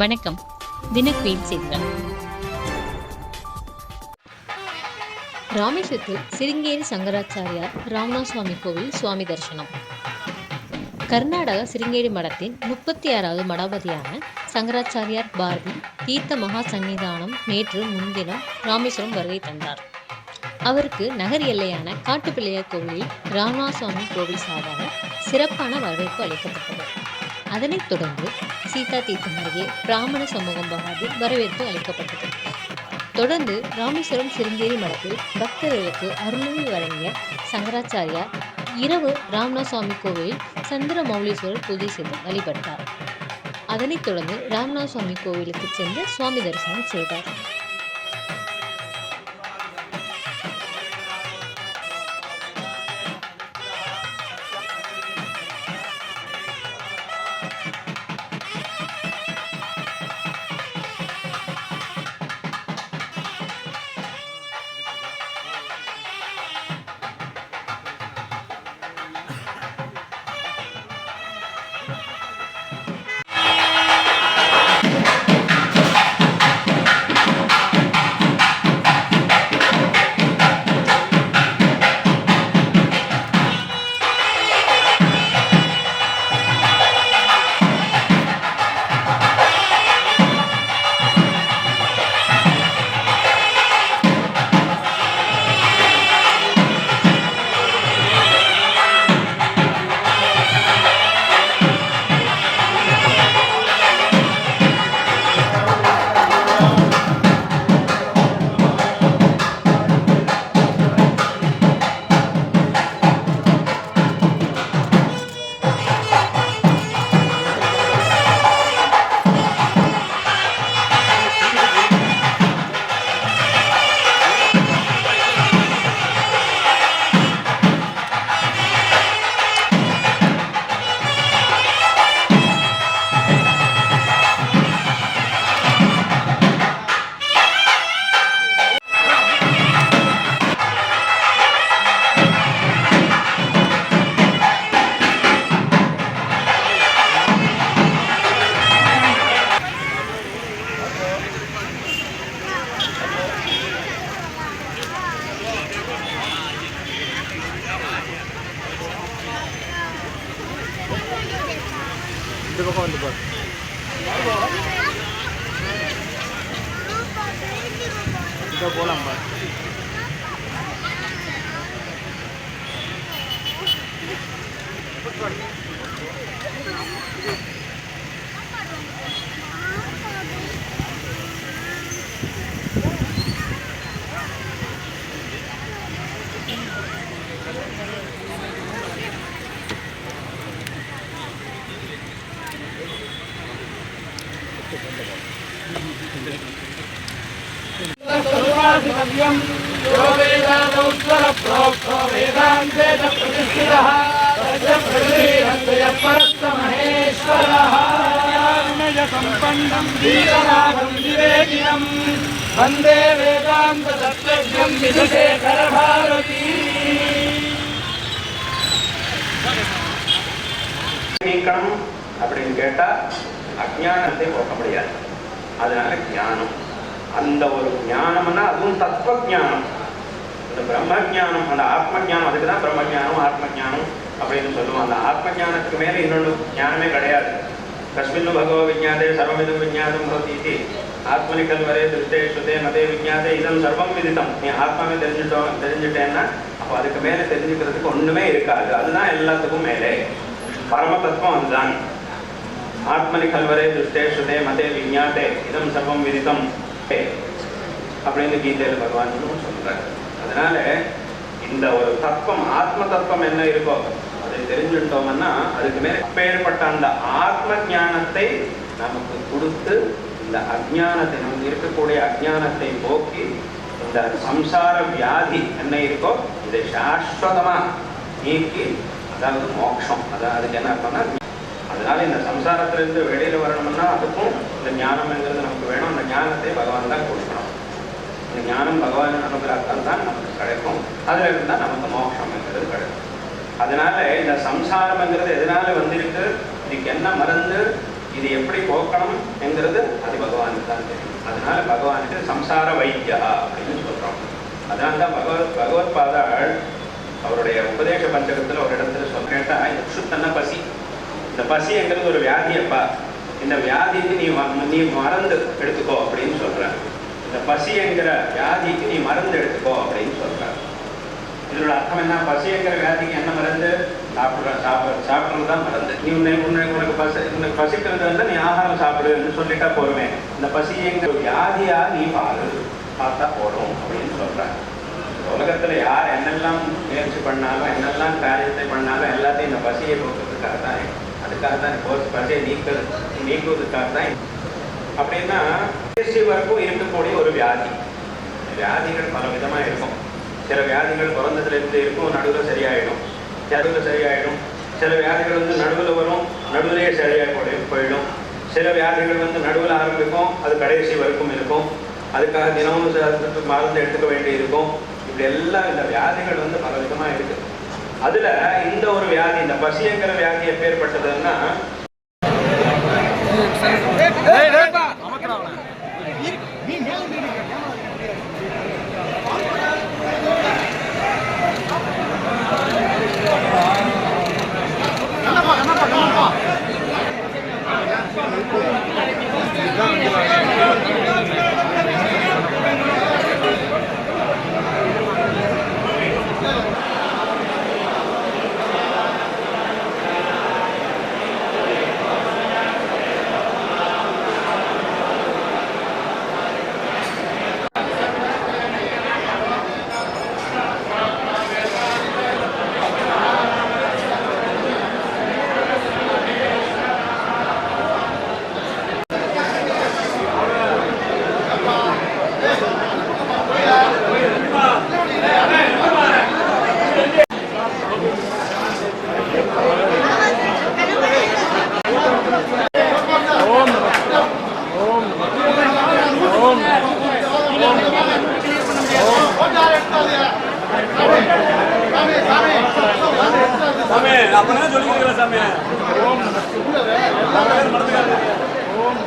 வணக்கம். தினக்குயின் செய்திகள் ராமேஸ்வரத்தில் சிருங்கேரி சங்கராச்சாரியார் ராமநாத சுவாமி கோவில் சுவாமி தரிசனம். கர்நாடக சிருங்கேரி மடத்தின் முப்பத்தி ஆறாவது மடாபதியான சங்கராச்சாரியார் பாரதி தீர்த்த மகா சன்னிதானம் நேற்று முன்தினம் ராமேஸ்வரம் வருகை தந்தார். அவருக்கு நகர் எல்லையான காட்டுப்பிள்ளையார் கோவிலில் ராமநாத சுவாமி கோவில் சார்பாக சிறப்பான வரவேற்பு அளிக்கப்பட்டது. அதனைத் தொடர்ந்து சீதா தீர்த்தம் அருகே பிராமண சமூகம் வகாது வரவேற்பு அளிக்கப்பட்டது. தொடர்ந்து ராமேஸ்வரம் சிருங்கேரி மடத்தில் பக்தர்களுக்கு அருள்மொழி வழங்கிய சங்கராச்சாரியார் இரவு ராம்நாத் சுவாமி கோவிலில் சந்திர மௌலீஸ்வரர் பூஜை செய்து வழிபட்டார். அதனைத் தொடர்ந்து ராம்நாத் சுவாமி கோவிலுக்கு சென்று சுவாமி தரிசனம் செய்தார். இதை போலாம் பாரு सर्वाधिपत्यम् यो वेदादौत्तरप्रोक्तो वेदान्तेन प्रतिष्ठितः तस्य प्रतिरन्तयः परस्तमहेश्वरः सम्पन्नम् वीरनाथम् विवेकिनम् वन्दे वेदान्ततत्त्वज्ञम् विधुशेखरभारती நீக்கணும் அப்படின்னு கேட்டா அஜ்ஞானத்தை போக்க முடியாது அதனால ஞானம் அந்த ஒரு ஞானம்னா அதுவும் தத்துவ ஞானம் இந்த பிரம்ம ஞானம் அந்த ஆத்ம ஜானம் அதுக்கு தான் பிரம்ம ஞானம் ஆத்ம ஜானம் அப்படின்னு சொல்லுவோம். அந்த ஆத்ம ஞானத்துக்கு மேல இன்னொன்று ஞானமே கிடையாது. கஸ்மின்னு பகவ விஜாதே சர்வமிதம் விஜாதம் பவதி இது ஆத்மனி கல்வரே திருஷ்டே சுதே மதே விஜாதே இதம் சர்வம் விதித்தம் நீ ஆத்மாவே தெரிஞ்சுட்டோம் தெரிஞ்சுட்டேன்னா அப்போ அதுக்கு மேலே தெரிஞ்சுக்கிறதுக்கு ஒண்ணுமே இருக்காது. அதுதான் எல்லாத்துக்கும் மேலே. பரம தத்துவம் அதுதான். ஆத்மனி கல்வரே திருஷ்டே சுதே மதே விஜாதே இதம் சர்வம் விதித்தம் அப்படின்னு கீதையில பகவான் சொல்றாரு. அதனால இந்த ஒரு தத்துவம் ஆத்ம தத்துவம் என்ன இருக்கோ அதை தெரிஞ்சுட்டோம்னா அதுக்கு மேல அப்பேற்பட்ட அந்த ஆத்ம ஞானத்தை நமக்கு கொடுத்து இந்த அஜானத்தை நமக்கு இருக்கக்கூடிய அஜானத்தை போக்கி இந்த சம்சார வியாதி என்ன இருக்கோ இதை சாஸ்வதமா நீக்கி அதாவது மோட்சம் அதாவது அதுக்கு என்ன அர்த்தம்னா அதனால இந்த சம்சாரத்திலிருந்து வெளியில வரணும்னா அதுக்கும் இந்த ஞானம்ங்கிறது நமக்கு வேணும். அந்த ஞானத்தை பகவான் தான் கொடுக்கணும். இந்த ஞானம் பகவான் அனுகிரகத்தால் தான் நமக்கு கிடைக்கும். அதுல இருந்தால் நமக்கு மோட்சம்ங்கிறது கிடைக்கும். அதனால இந்த சம்சாரம்ங்கிறது எதனால வந்திருக்கு? இதுக்கு என்ன மருந்து? இது எப்படி போக்கணும் என்கிறது அது பகவானுக்கு தான் தெரியும். அதனால பகவானுக்கு சம்சார வைத்தியா அப்படின்னு சொல்கிறோம் அதனால தான் பகவத் பகவத் பாதாள் அவருடைய உபதேச பஞ்சகத்துல ஒரு இடத்துல சொல்ல கேட்டா பசி. இந்த பசிங்கிறது ஒரு வியாதியப்பா. இந்த வியாதிக்கு நீ நீ மறந்து எடுத்துக்கோ அப்படின்னு சொல்கிற இந்த பசிங்கிற வியாதிக்கு நீ மறந்து எடுத்துக்கோ அப்படின்னு சொல்றாங்க இதோட அர்த்தம் என்ன? பசிங்கிற வியாதிக்கு என்ன மருந்து? சாப்பிட்ற சாப்பிட சாப்பிட்றது தான் மருந்து. நீ உன்னை உன்னை உனக்கு பசி உனக்கு பசிக்கிறது வந்து நீ ஆகாரம் சாப்பிடுன்னு சொல்லிட்டா போருமே இந்த பசிங்கிற வியாதியா நீ பாரு. பார்த்தா போகிறோம் அப்படின்னு சொல்கிறாங்க உலகத்தில் யார் என்னெல்லாம் முயற்சி பண்ணாலும் என்னெல்லாம் காரியத்தை பண்ணாலும் எல்லாத்தையும் இந்த பசியை போக்குறதுக்காக தான் அதுக்காக தான் இப்போ பசியை நீக்கிறது நீக்குவதற்காக தான் அப்படின்னா கடைசி வரைக்கும் இருக்கக்கூடிய ஒரு வியாதி. வியாதிகள் பல விதமா இருக்கும். சில வியாதிகள் பிறந்ததுல இருந்து இருக்கும் நடுவில் சரியாயிடும். நடுவில் சரியாயிடும். சில வியாதிகள் வந்து நடுவில் வரும் நடுவிலேயே சரியாக போயிடும். சில வியாதிகள் வந்து நடுவில் ஆரம்பிக்கும் அது கடைசி வரைக்கும் இருக்கும். அதுக்காக தினமும் மருந்து எடுத்துக்க வேண்டி இருக்கும் இப்படி எல்லாம் இந்த வியாதிகள் வந்து பல விதமா இருக்கு. அதுல இந்த ஒரு வியாதி இந்த பசிங்கிற வியாதி எப்பேற்பட்டதுன்னா ஓம்.